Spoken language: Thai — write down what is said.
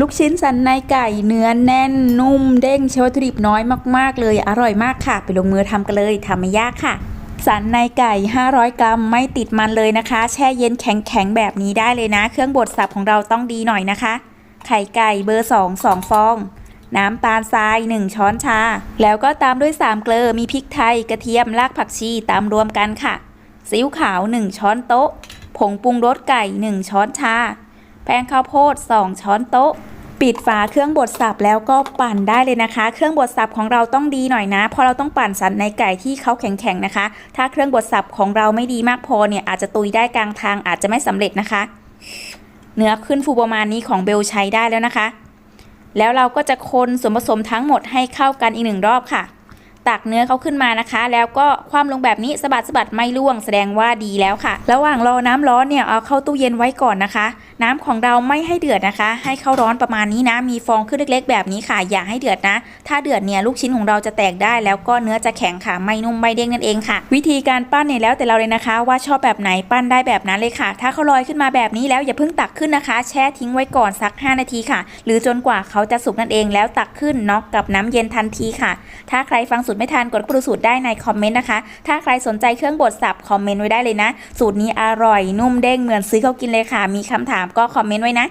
ลูกชิ้นสันในไก่เนื้อแน่นนุ่มเด้งใช้วัตถุดิบน้อยมาก ๆ เลย อร่อยมากค่ะ ไปลงมือทำกันเลยทำไม่ยากค่ะ สันในไก่ 500 กรัมไม่ติดมันเลยนะคะ แช่เย็นแข็งๆแบบนี้ได้เลยนะ เครื่องบดสับของเราต้องดีหน่อยนะคะ ไข่ไก่เบอร์ 2 2 ฟอง น้ำตาลทราย 1 ช้อนชา แล้วก็ตามด้วย 3 เกลือมีพริกไทยกระเทียมรากผักชีตามรวมกันค่ะซีอิ๊วขาว 1 ช้อนโต๊ะ ผงปรุงรสไก่ 1 ช้อนชา แป้งข้าวโพด 2 ช้อนโต๊ะ ปิดฝาเครื่องบดสับแล้วก็ปั่นได้เลยนะคะ เครื่องบดสับของเราต้องดีหน่อยนะ เพราะเราต้องปั่นสันในไก่ที่เขาแข็งๆนะคะ ถ้าเครื่องบดสับของเราไม่ดีมากพอเนี่ยอาจจะตุยได้กลางทางอาจจะไม่สำเร็จนะคะ เนื้อขึ้นฟูประมาณนี้ของเบลใช้ได้แล้วนะคะ แล้วเราก็จะคนส่วนผสมทั้งหมดให้เข้ากันอีกหนึ่งรอบค่ะ ตักเนื้อเขาขึ้นมานะคะ แล้วก็คว่ำลงแบบนี้สะบัดสะบัดไม่ร่วงแสดงว่าดีแล้วค่ะ ระหว่างรอน้ำร้อนเนี่ยเอาเข้าตู้เย็นไว้ก่อนนะคะ น้ำของเราไม่ให้เดือดนะคะ ให้เข้าร้อนประมาณนี้นะ มีฟองขึ้นเล็ก ๆ แบบนี้ค่ะ อย่าให้เดือดนะ ถ้าเดือดเนี่ยลูกชิ้นของเราจะแตกได้ แล้วก็เนื้อจะแข็งค่ะไม่นุ่มไม่เด้งนั่นเองค่ะ วิธีการปั้นเนี่ยแล้วแต่เราเลยนะคะ ว่าชอบแบบไหนปั้นได้แบบนั้นเลยค่ะ ถ้าเขาลอยขึ้นมาแบบนี้แล้วอย่าเพิ่งตักขึ้นนะคะ แช่ทิ้งไว้ก่อนสัก 5 นาทีค่ะ หรือจนกว่าเขาจะสุกนั่นเองแล้วตักขึ้นน็อกกับน้ำเย็นทันทีค่ะ ถ้าใครฟังสตรไม่ทันกดกระสูตรได้ในคอมเมนต์นะคะ ถ้าใครสนใจเครื่องบดสับคอมเมนต์ไว้ได้เลยนะ สูตรนี้อร่อยนุ่มเด้งเหมือนซื้อเขากินเลยค่ะ มีคำถามก็คอมเมนต์ไว้นะ